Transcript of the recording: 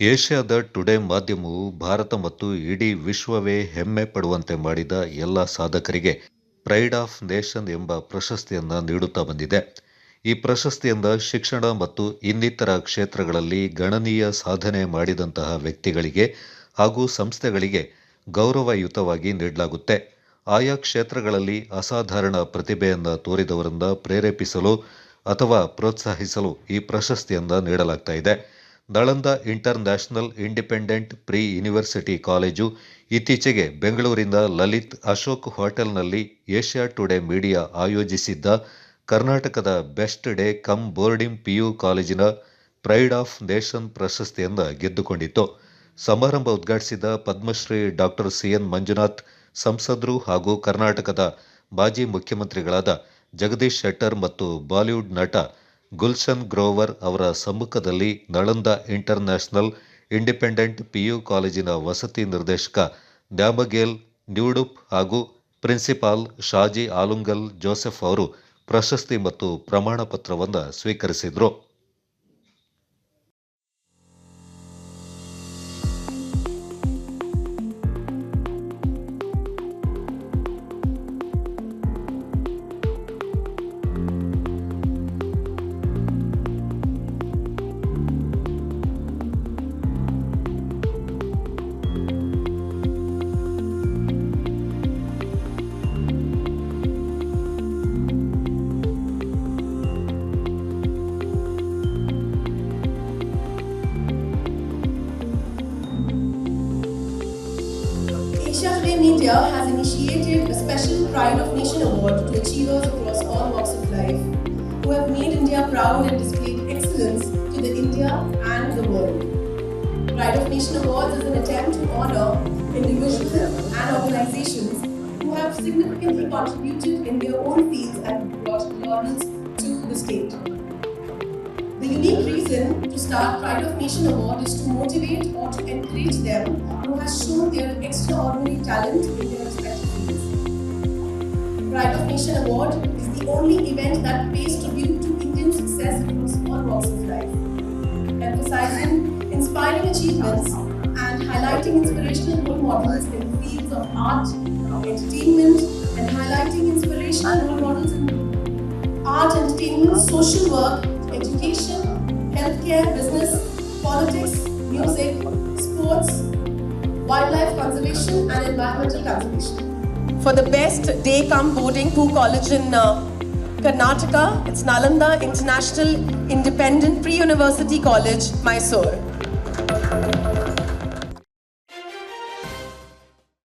ಏಷ್ಯಾದ ಟುಡೇ ಮಾಧ್ಯಮವು ಭಾರತ ಮತ್ತು ಇಡೀ ವಿಶ್ವವೇ ಹೆಮ್ಮೆ ಪಡುವಂತೆ ಮಾಡಿದ ಎಲ್ಲ ಸಾಧಕರಿಗೆ ಪ್ರೈಡ್ ಆಫ್ ನೇಷನ್ ಎಂಬ ಪ್ರಶಸ್ತಿಯನ್ನು ನೀಡುತ್ತಾ ಬಂದಿದೆ. ಈ ಪ್ರಶಸ್ತಿಯಿಂದ ಶಿಕ್ಷಣ ಮತ್ತು ಇನ್ನಿತರ ಕ್ಷೇತ್ರಗಳಲ್ಲಿ ಗಣನೀಯ ಸಾಧನೆ ಮಾಡಿದಂತಹ ವ್ಯಕ್ತಿಗಳಿಗೆ ಹಾಗೂ ಸಂಸ್ಥೆಗಳಿಗೆ ಗೌರವಯುತವಾಗಿ ನೀಡಲಾಗುತ್ತೆ. ಆಯಾ ಕ್ಷೇತ್ರಗಳಲ್ಲಿ ಅಸಾಧಾರಣ ಪ್ರತಿಭೆಯನ್ನು ತೋರಿದವರಿಂದ ಪ್ರೇರೇಪಿಸಲು ಅಥವಾ ಪ್ರೋತ್ಸಾಹಿಸಲು ಈ ಪ್ರಶಸ್ತಿಯನ್ನು ನೀಡಲಾಗ್ತಾ ಇದೆ. Nalanda international independent pre university college. ಇತ್ತೀಚೆಗೆ ಬೆಂಗಳೂರಿನ ಲಲಿತ್ ಅಶೋಕ್ ಹೋಟೆಲ್ನಲ್ಲಿ ಏಷ್ಯಾ ಟುಡೇ ಮೀಡಿಯಾ ಆಯೋಜಿಸಿದ್ದ ಕರ್ನಾಟಕದ best day come boarding PU ಕಾಲೇಜಿನ ಪ್ರೈಡ್ ಆಫ್ ನೇಷನ್ ಪ್ರಶಸ್ತಿಯನ್ನು ಗೆದ್ದುಕೊಂಡಿತ್ತು. ಸಮಾರಂಭ ಉದ್ಘಾಟಿಸಿದ Padmashri doctor C N Manjunath, ಸಂಸದರು ಹಾಗೂ ಕರ್ನಾಟಕದ ಮಾಜಿ ಮುಖ್ಯಮಂತ್ರಿಗಳಾದ ಜಗದೀಶ್ ಶೆಟ್ಟರ್ ಮತ್ತು ಬಾಲಿವುಡ್ ನಟ ಗುಲ್ಶನ್ ಗ್ರೋವರ್ ಅವರ ಸಮ್ಮುಖದಲ್ಲಿ ನಳಂದ ಇಂಟರ್ನ್ಯಾಷನಲ್ ಇಂಡಿಪೆಂಡೆಂಟ್ ಪಿಯು ಕಾಲೇಜಿನ ವಸತಿ ನಿರ್ದೇಶಕ ಡ್ಯಾಮಗೇಲ್ ನ್ಯೂಡುಪ್ ಹಾಗೂ ಪ್ರಿನ್ಸಿಪಾಲ್ ಶಾಜಿ ಆಲುಂಗಲ್ ಜೋಸೆಫ್ ಅವರು ಪ್ರಶಸ್ತಿ ಮತ್ತು ಪ್ರಮಾಣ ಪತ್ರವನ್ನು ಸ್ವೀಕರಿಸಿದರು. Asia Today Media has initiated a special Pride of Nation Award to achievers across all walks of life who have made India proud and displayed excellence to the India and the world. Pride of Nation Awards is an attempt to honor individuals and organizations who have significantly contributed in their own fields and brought laurels to the state. Reason to start Pride of Nation Award is to motivate or to encourage them who has shown their extraordinary talent in their respective fields. Pride of Nation Award is the only event that pays tribute to Indian success across all walks of life, emphasizing inspiring achievements and highlighting inspirational role models in the fields of art, entertainment, and highlighting inspirational role models in art, entertainment, social work, education, healthcare, business, politics, music, sports, wildlife conservation, and environmental conservation. For the best day come boarding Poo College in uh, Karnataka, it's Nalanda International Independent Pre-University College, Mysore.